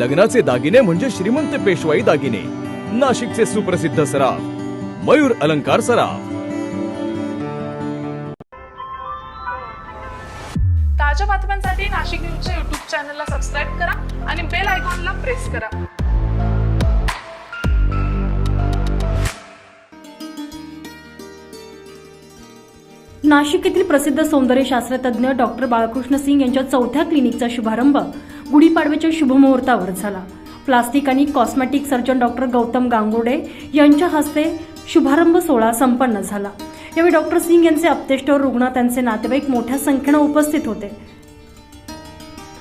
लग्नाचे दागिने म्हणजे श्रीमंत पेशवाई दागिने. नाशिकचे सुप्रसिद्ध सराफ मयूर अलंकार सराफ. ताज्या बातम्यांसाठी नाशिक न्यूजच्या युट्यूब चॅनलला सबस्क्राईब करा आणि बेल आयकॉनला प्रेस करा. नाशिक येथील प्रसिद्ध सौंदर्य शास्त्रतज्ञ डॉक्टर बाळकृष्ण सिंग यांच्या चौथ्या क्लिनिकचा शुभारंभ गुढीपाडव्याच्या शुभमुहूर्तावर झाला. प्लास्टिक आणि cosmetic surgeon doctor Gautam Gangude यांच्या हस्ते शुभारंभ सोहळा संपन्न झाला. यावेळी डॉक्टर सिंग यांचे अपतेष्ट रुग्ण त्यांचे नातेवाईक मोठ्या संख्येनं उपस्थित होते.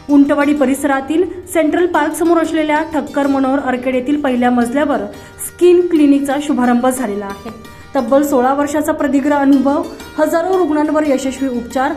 उंटवाडी परिसरातील सेंट्रल पार्क समोर असलेल्या ठक्कर मनोहर अर्केड येथील पहिल्या मजल्यावर स्किन क्लिनिकचा शुभारंभ झालेला आहे. तब्बल सोळा वर्षाचा प्रदीर्घ अनुभव हजारो रुग्णांवर यशस्वी उपचार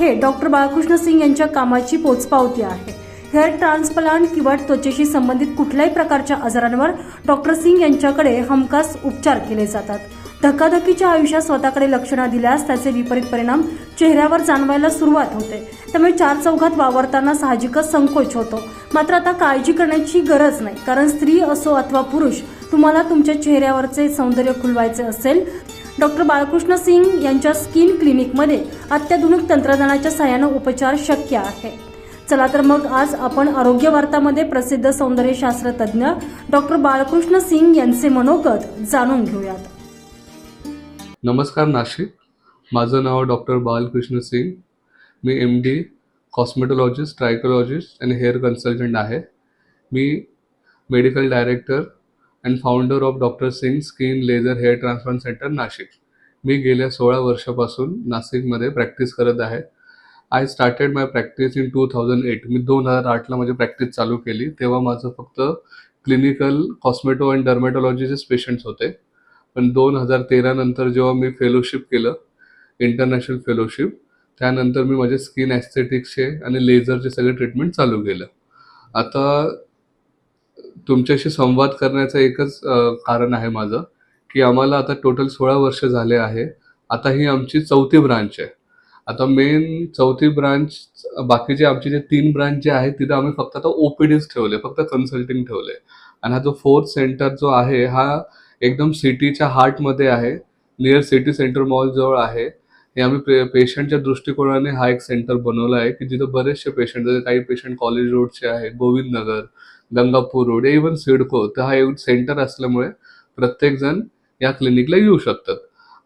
हे डॉक्टर बाळकृष्ण सिंग यांच्या कामाची पोचपावती आहे. हेअर ट्रान्सप्लांट किंवा त्वचेशी संबंधित कुठल्याही प्रकारच्या आजारांवर डॉक्टर सिंग यांच्याकडे हमखास उपचार केले जातात. धकाधकीच्या आयुष्यात स्वतःकडे लक्ष न दिल्यास त्याचे विपरीत परिणाम चेहऱ्यावर जाणवायला सुरुवात होते. त्यामुळे चार चौघात वावरताना साहजिकच संकोच होतो. मात्र आता काळजी करण्याची गरज नाही. कारण स्त्री असो अथवा पुरुष तुम्हाला तुमच्या चेहऱ्यावरचे सौंदर्य खुलवायचे असेल. डॉक्टर बाळकृष्ण सिंग यांच्या स्किन क्लिनिकमध्ये अत्याधुनिक तंत्रज्ञानाच्या सहाय्यानं उपचार शक्य आहे. चला तर मग आज आपण आरोग्य वार्तामध्ये प्रसिद्ध सौंदर्यशास्त्रतज्ञ डॉक्टर बाळकृष्ण सिंग यांचे मनोगत जाणून घेऊयात. नमस्कार नाशिक. माझं नाव डॉक्टर बालकृष्ण सिंग. मी एम डी कॉस्मेटॉलॉजिस्ट ट्रायकोलॉजिस्ट आणि हेअर कन्सल्टंट आहे. मी medical director and founder of doctor Singh skin laser hair transplant centre Nashik. मी गेल्या सोळा वर्षापासून नाशिकमध्ये प्रॅक्टिस करत आहे. I started my practice in two thousand eight मी दोन हजार आठला माझी प्रॅक्टिस चालू केली. तेव्हा माझं फक्त क्लिनिकल कॉस्मेटो अँड डर्मॅटॉलॉजीचेच पेशंट्स होते. पण दोन हजार तेरा नंतर जेव्हा मी फेलोशिप केलं इंटरनॅशनल फेलोशिप त्यानंतर मी माझे स्किन ॲस्थेटिक्सचे आणि लेझरचे सगळे ट्रीटमेंट चालू केलं. आता तुमच्याशी संवाद करण्याचं एकच कारण आहे माझं की आम्हाला आता टोटल सोळा वर्ष झाले आहे. आता ही आमची चौथी ब्रांच आहे. आता मेन चौथी ब्रांच बाकीचे आमचे जे तीन ब्रांच जे आहेत तिथं आम्ही फक्त आता ओपीडीज ठेवले फक्त कन्सल्टिंग ठेवले. आणि हा जो फोर्थ सेंटर जो आहे हा एकदम सिटीच्या हार्टमध्ये आहे. नियर सिटी सेंटर मॉल जवळ आहे. हे आम्ही पे पेशंटच्या दृष्टिकोनाने हा एक सेंटर बनवला आहे की जिथं बरेचसे पेशंट जसे काही पेशंट कॉलेज रोडचे आहे गोविंद नगर गंगापूर रोड इवन सिडको तर हा एक सेंटर असल्यामुळे प्रत्येकजण या क्लिनिकला येऊ शकतात.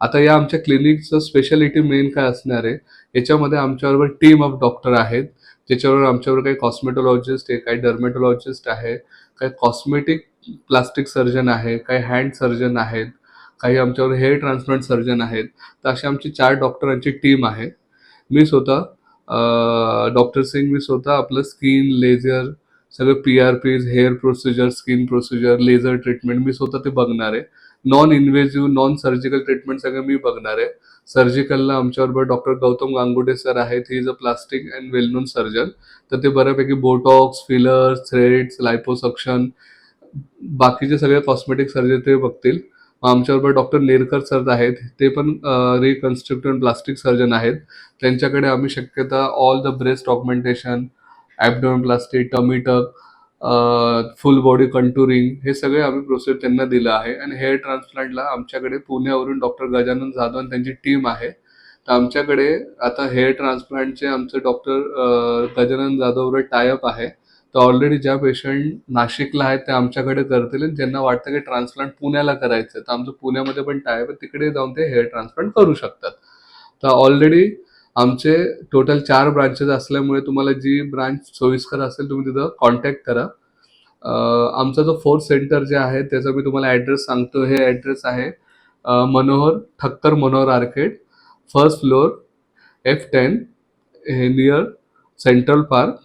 आता या आमच्या क्लिनिकचं स्पेशालिटी मेन काय असणार आहे? याच्यामध्ये आमच्याबरोबर टीम ऑफ डॉक्टर आहेत. ज्याच्याबरोबर आमच्याबरोबर काही कॉस्मेटॉलॉजिस्ट आहे काही डर्मेटोलॉजिस्ट आहे काही कॉस्मेटिक प्लास्टिक सर्जन आहे काही हँड सर्जन आहेत काही आमच्यावर हेअर ट्रान्सप्लांट सर्जन आहेत. तर अशी आमची चार डॉक्टरांची टीम आहे. मी स्वतः डॉक्टर सिंग मी स्वतः आपलं स्किन लेझर सगळं P R Ps hair procedure skin procedure laser treatment मी स्वतः ते बघणार आहे. Non invasive non surgical treatment सगळं मी बघणार आहे. सर्जिकलला आमच्याबरोबर डॉक्टर गौतम गांगुडे सर आहेत. He is a plastic and well known surgeon तर ते बऱ्यापैकी बोटॉक्स फिलर्स थ्रेड्स लायपोसक्शन बाकीचे सगळे कॉस्मेटिक सर्जन ते बघतील. आमच्याबरोबर डॉक्टर नेरकर सर आहेत. ते पण रिकन्स्ट्रक्टिव्ह प्लास्टिक सर्जन आहेत. त्यांच्याकडे आम्ही शक्यता all the breast augmentation abdominoplasty tummy tuck full body contouring हे सगळे आम्ही प्रोसेस त्यांना दिलं आहे. आणि हेअर ट्रान्सप्लांटला आमच्याकडे पुण्यावरून डॉक्टर गजानन जाधव आणि त्यांची टीम आहे. तर आमच्याकडे आता हेअर ट्रान्सप्लांटचे आमचे डॉक्टर गजानन जाधववर टायअप आहे. तर ऑलरेडी ज्या पेशंट नाशिकला आहेत ते आमच्याकडे करतील आणि ज्यांना वाटतं की ट्रान्सप्लांट पुण्याला करायचं तर आमचं पुण्यामध्ये पण टायअप आहे. तिकडे जाऊन ते हेअर ट्रान्सप्लांट करू शकतात. तर ऑलरेडी आमचे टोटल चार ब्रांचेस असल्यामुळे तुम्हाला जी ब्रांच सोयीस्कर असेल तुम्ही तिथं कॉन्टॅक्ट करा. आमचा जो फोर्थ सेंटर जे आहे त्याचा मी तुम्हाला ॲड्रेस सांगतो. हे ॲड्रेस आहे Manohar Thakkar Manohar arcade first floor F ten हे near central park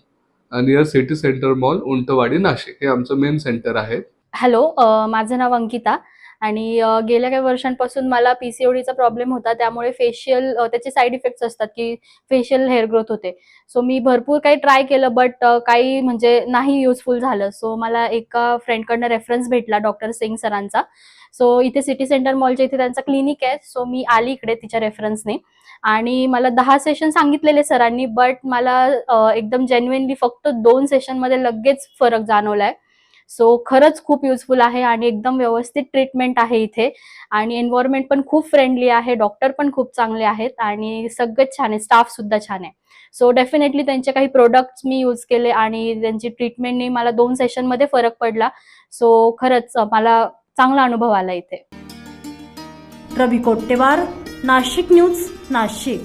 near city centre mall Untwadi Nashik. हे आमचं मेन सेंटर आहे. हॅलो माझं नाव अंकिता. आणि गेल्या काही वर्षांपासून मला पीसीओडीचा प्रॉब्लेम होता त्यामुळे फेशियल त्याचे साईड इफेक्ट्स असतात की फेशियल हेअर ग्रोथ होते. सो मी भरपूर काही ट्राय केलं बट काही म्हणजे नाही युजफुल झालं. सो मला एका फ्रेंडकडनं रेफरन्स भेटला डॉक्टर सिंग सरांचा. सो इथे सिटी सेंटर मॉलच्या इथे त्यांचा क्लिनिक आहे. सो मी आली इकडे तिच्या रेफरन्सने. आणि मला दहा सेशन सांगितलेले सरांनी बट मला एकदम जेन्युनली फक्त दोन सेशनमध्ये लगेच फरक जाणवलाय. सो खरंच खूप युजफुल आहे आणि एकदम व्यवस्थित ट्रीटमेंट आहे इथे. आणि एन्व्हायरमेंट पण खूप फ्रेंडली आहे डॉक्टर पण खूप चांगले आहेत आणि सगळंच छान आहे स्टाफ सुद्धा छान आहे. सो डेफिनेटली त्यांचे काही प्रोडक्ट्स मी यूज केले आणि त्यांची ट्रीटमेंटने मला दोन सेशनमध्ये फरक पडला. सो खरंच मला चांगला अनुभव आला इथे. रवी कोट्टेवार नाशिक न्यूज नाशिक.